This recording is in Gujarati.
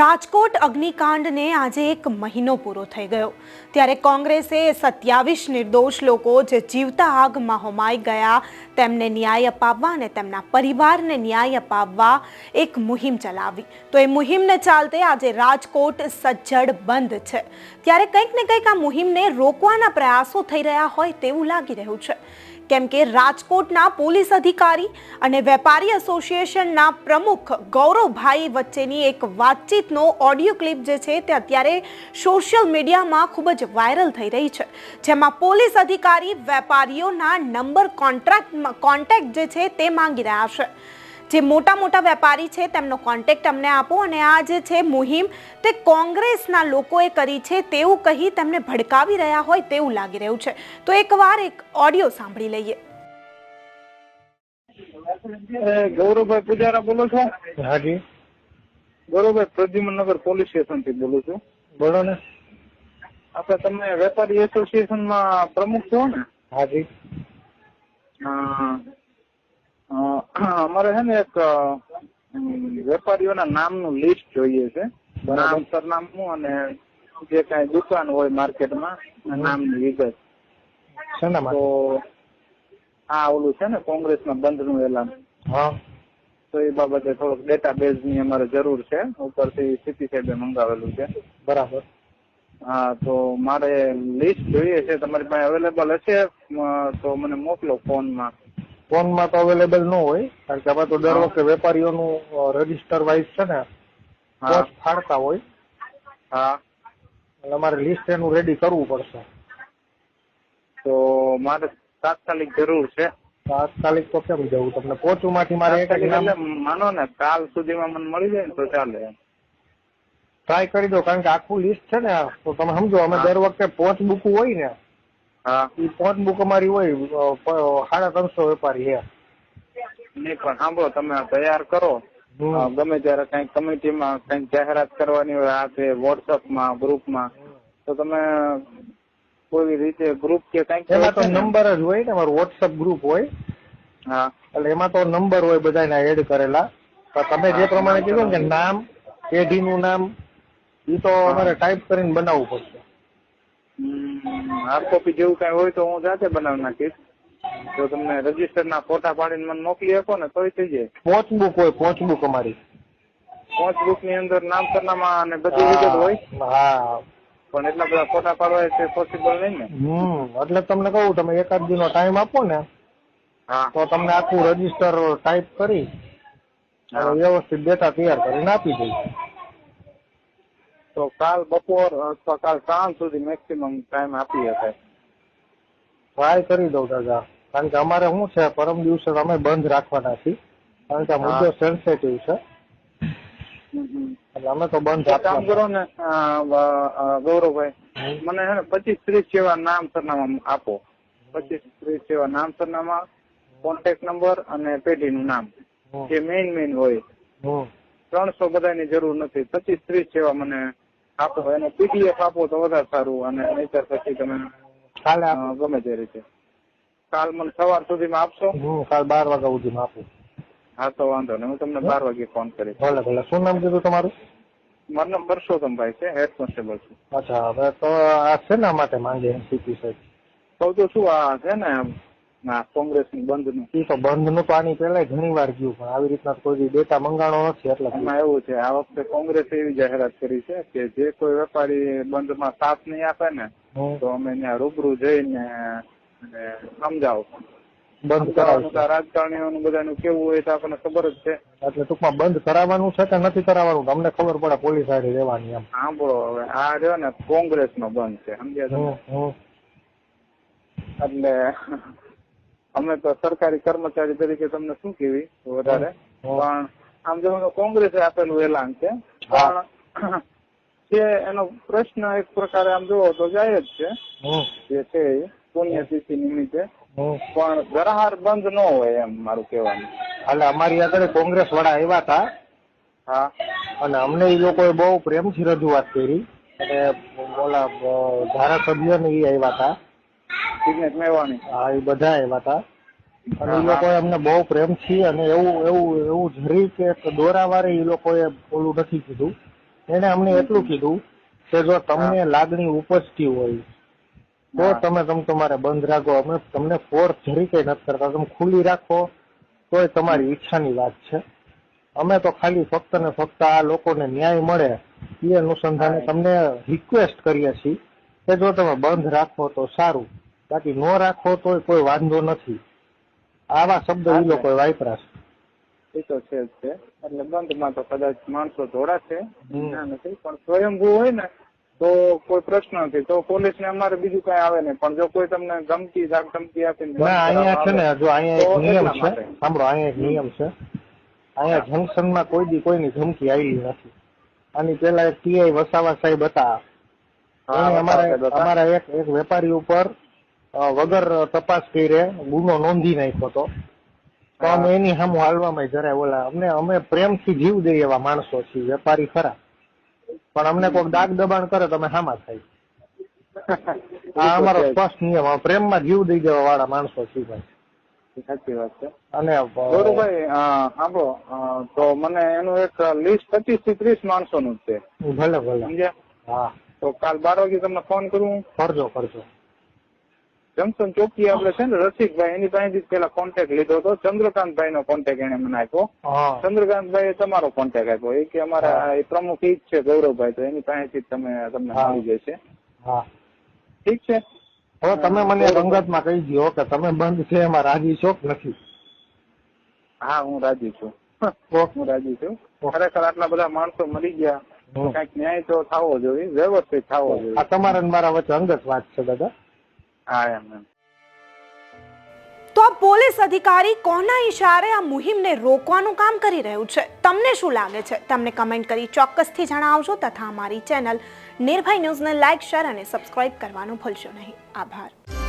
રાજકોટ અગ્નિકાંડને આજે એક મહિનો પૂરો થઈ ગયો. ત્યારે કોંગ્રેસે સત્યાવીસ નિર્દોષ લોકો જે જીવતા આગમાં હોમાઈ ગયા, તેમને ન્યાય અપાવવા અને તેમના પરિવારને ન્યાય અપાવવા એક મુહિમ ચલાવી. તો એ મુહિમને ચાલતે આજે રાજકોટ સજ્જડ બંધ છે. ત્યારે કંઈક ને કંઈક આ મુહિમને રોકવાના પ્રયાસો થઈ રહ્યા હોય તેવું લાગી રહ્યું છે. કેમ કે રાજકોટના પોલીસ અધિકારી અને વેપારી એસોસિએશનના પ્રમુખ ગૌરવભાઈ વચ્ચેની એક વાતચીતનો ઓડિયો ક્લિપ જે છે તે અત્યારે સોશિયલ મીડિયામાં ખૂબ જ વાયરલ થઈ રહી છે. જેમાં પોલીસ અધિકારી વેપારીઓના નંબર કોન્ટ્રાક્ટ કોન્ટેક્ટ જે છે તે માંગી રહ્યા છે. જે મોટા મોટા વેપારી છે તેમનો કોન્ટેક્ટ અમને આપો અને આ જે છે મુહિમ તે કોંગ્રેસના લોકોએ કરી છે તેવું કહી તેમને ભડકાવી રહ્યા હોય તેવું લાગી રહ્યું છે. તો એકવાર એક ઓડિયો સાંભળી લઈએ. એ ગૌરવભાઈ પૂજારા બોલો છો? હાજી. ગૌરવભાઈ પ્રદ્યુમનગર પોલીસ સ્ટેશનથી બોલું છું. બોલો ને. આપણે તમે વેપારી એસોસિએશનમાં પ્રમુખ છો ને? હાજી. અમારે છે ને એક વેપારીઓના નામનું લિસ્ટ જોઈએ છે. બરાબર સરનામું અને જે કઈ દુકાન હોય માર્કેટમાં નામની વિગત તો આ ઓલું છે ને કોંગ્રેસના બંધનું એલાન. હા. તો એ બાબતે થોડોક ડેટાબેઝની અમારે જરૂર છે. ઉપરથી સીપી સાહેબે મંગાવેલું છે. બરાબર. હા તો મારે લિસ્ટ જોઈએ છે. તમારી પાસે અવેલેબલ હશે? તો મને મોકલો ફોનમાં. ફોનમાં તો અવેલેબલ ન હોય કારણ કે આપણે તો દર વખતે વેપારીઓનું રજિસ્ટર વાઇઝ છે ને પોસ્ટ ફાડતા હોય. હા. એટલે અમારે લિસ્ટ એનું રેડી કરવું પડશે. તો મારે તાત્કાલિક જરૂર છે. તાત્કાલિક તો કેમ જવું? તમને પોચુમાંથી મારે એક માનો ને કાલ સુધીમાં મને મળી જાય ને તો ચાલે. ટ્રાય કરી દો કારણ કે આખું લિસ્ટ છે ને તો તમે સમજો અમે દર વખતે પોચ બુકું હોય ને હા. એ પોચ બુક અમારી હોય સાડા ત્રણસો વેપારી હે નહીં પણ સાંભળો તમે તૈયાર કરો. ગમે ત્યારે કંઈક કમિટીમાં કઈ જાહેરાત કરવાની હોય આ તે વોટ્સઅપમાં ગ્રુપમાં તો તમે કોઈ રીતે ગ્રુપ કે કંઈક એમાં તો નંબર જ હોય ને અમારું વોટ્સઅપ ગ્રુપ હોય. હા. એટલે એમાં તો નંબર હોય બધાના એડ કરેલા. તો તમે જે પ્રમાણે કીધું કે નામ પેઢીનું નામ એ તો અમારે ટાઈપ કરીને બનાવવું પડશે. હાર્ડ કોપી જેવું કઈ હોય તો હું જાતે બનાવી નાખીશ. જો તમને રજિસ્ટર ના ફોટા પાડીને મને મોકલી આપો ને તોય થઈ જાય. પોચ બુક હોય પોચ બુક અમારી. પોચ બુકની અંદર નામ સરનામા અને બધી વિગત હોય. હા પણ એટલા બધા ફોટા પાડવા તે પોસિબલ નહીં ને. હમ એટલે તમને કહું તમે એકાદ દિનો ટાઈમ આપો ને હા. તો તમને આખું રજિસ્ટર ટાઈપ કરી વ્યવસ્થિત ડેટા તૈયાર કરીને આપી દઈશ. તો કાલ બપોર અથવા કાલ સાંજ સુધી મેક્સિમમ ટાઈમ આપી શકાય ટ્રાય કરી દઉં દાદા. કારણ કે અમારે શું છે પરમ દિવસે અમે બંધ રાખવાના છીએ. કારણ કે આ મુદ્દો સેન્સેટિવ છે. એટલે અમે તો બંધ કામ કરો ને ગૌરવભાઈ મને હે ને પચીસ ત્રીસ જેવા નામ સરનામા આપો. પચીસ ત્રીસ જેવા નામ સરનામા કોન્ટેક્ટ નંબર અને પેઢીનું નામ. જે મેઇન મેઇન હોય. ત્રણસો બધાની જરૂર નથી. પચીસ ત્રીસ જેવા મને આપો એને પીડીએફ આપો તો વધારે સારું અને નહીતર પછી તમે કાલે ગમે તે રીતે. કાલ મને સવાર સુધીમાં આપશો? કાલ બાર વાગ્યા સુધીમાં આપું. હા તો વાંધો નહીં. હું તમને બાર વાગે ફોન કરીશ. ભલે ભલે. શું નામ કીધું તમારું? મારું નામ પરસોત્તમભાઈ છે હેડ કોન્સ્ટેબલ છું. અચ્છા હવે તો આ શેના માટે માંગે સીપી સાહેબ? કહું તો શું આ છે ને કોંગ્રેસની બંધનું. એ તો બંધનું તો આની ઘણી વાર ગયું પણ આવી રીતના કોઈ ડેટા મંગાણો નથી એટલે એમાં એવું છે આ વખતે કોંગ્રેસે એવી જાહેરાત કરી છે કે જે કોઈ વેપારી બંધમાં સાથ નહીં આપે ને તો અમે ત્યાં રૂબરૂ જઈને સમજાવો. બંધ કરાવતા રાજકારણીઓનું બધાનું કેવું હોય તો આપણને ખબર જ છે. એટલે ટૂંકમાં બંધ કરાવવાનું છે કે નથી કરાવવાનું? તમને ખબર પડે પોલીસ હારે રહેવાની એમ. સાંભળો હવે આ રહ્યો ને કોંગ્રેસ નો બંધ છે સમજ્યા. એટલે અમે તો સરકારી કર્મચારી તરીકે તમને શું કેવી વધારે? પણ આમ જો કોંગ્રેસે આપેલું એલાન છે પણ જે એનો પ્રશ્ન એક પ્રકારે આમ જોવો તો જાય જ છે જે છે પુણ્યતિથિ નિમિત્તે. પણ ગરહાર બંધ ન હોય એમ મારું કહેવાનું. એટલે અમારી આગળ કોંગ્રેસ વાળા આવ્યા હતા. હા. અને અમને એ લોકોએ બહુ પ્રેમથી રજૂઆત કરી. અને ઓલા ધારાસભ્ય ને એ આવ્યા હતા. જિગ્નેશ મેવાણી હા એ બધા એવા હતા અને એ લોકો અમને બહુ પ્રેમથી અને એવું એવું એવું જરી કે એક દોરાવારે એ લોકોએ ઓલું નથી કીધું. એને અમને એટલું કીધું કે જો તમને લાગણી ઉપજતી હોય તો તમે તમે તમારે બંધ રાખો. અમે તમને ફોર્સ જરી કઈ નથી કરતા. તમે ખુલ્લી રાખો તોય તમારી ઈચ્છાની વાત છે. અમે તો ખાલી ફક્ત ને ફક્ત આ લોકોને ન્યાય મળે એ અનુસંધાને તમને રિક્વેસ્ટ કરીએ છીએ કે જો તમે બંધ રાખો તો સારું. બાકી ન રાખો તો કોઈ વાંધો નથી. આવા શબ્દ એ લોકો વાપરા છે. એ તો છે જ છે. એટલે બંધમાં તો કદાચ માણસો જોડાશે. નથી. પણ સ્વયંભૂ હોય ને તો કોઈ પ્રશ્ન નથી. તો પોલીસ ને અમારે બીજું કઈ આવે નહીં. પણ જો કોઈ તમને ગમતી ધમકી આપીને અહીંયા છે ને જો અહીંયા એક નિયમ છે. સાંભળો અહીંયા એક નિયમ છે. અહીંયા જંકશનમાં કોઈ દી કોઈની ધમકી આવી નથી. આની પેલા એક ટીઆઈ વસાવા સાહેબ હતા. અમારા. અમારા એક એક વેપારી ઉપર વગર તપાસ કરે ગુનો નોંધી નાખ્યો હતો. તો અમે એની સામું હાલવામાં જરાય ઓલા અમને અમે પ્રેમથી જીવ દઈએ એવા માણસો છીએ વેપારી ખરા. પણ અમને કોઈ દાગ દબાણ કરે તો અમે હામા થાય. આ અમારો સ્પષ્ટ નિયમ પ્રેમમાં જીવ દઈ દેવા વાળા માણસો છીએ ભાઈ. સાચી વાત છે. અને ગોરુભાઈ સાંભળો તો મને એનું એક લિસ્ટ પચીસથી ત્રીસ માણસો નું છે. ભલે ભલે. સમજ્યા? હા. તો કાલ બાર વાગે તમને ફોન કરું? કરજો કરજો. જંકશન ચોકી આપણે છે ને રસિકભાઈ એની પાસેથી પેલા કોન્ટેક્ટ લીધો હતો. ચંદ્રકાંતભાઈ નો કોન્ટેક્ટ એને મને આપ્યો. ચંદ્રકાંતભાઈ તમારો કોન્ટેક્ટ આપ્યો. એ કે અમારા પ્રમુખ ઈ છે ગૌરવભાઈ તો એની પાસેથી તમે તમને મળી જશે. ઠીક છે? હવે તમે મને રંગતમાં કહી દો કે તમે બંધ છે એમાં રાજી છો કે નથી? હા હું રાજી છું. હું રાજી છું. ખરેખર આટલા બધા માણસો મળી ગયા. કંઈક ન્યાય તો થવો જોઈએ વ્યવસ્થિત થવો જોઈએ. તમારા મારા વચ્ચે અંગત વાત છે દાદા. તો આ પોલીસ અધિકારી કોના ઈશારે આ મુહિમને રોકવાનું કામ કરી રહ્યું છે? તમને શું લાગે છે? તમને કમેન્ટ કરી ચોક્કસથી જણાવજો તથા અમારી ચેનલ નિર્ભય ન્યૂઝને લાઇક શેર અને સબસ્ક્રાઇબ કરવાનું ભૂલશો નહીં. આભાર.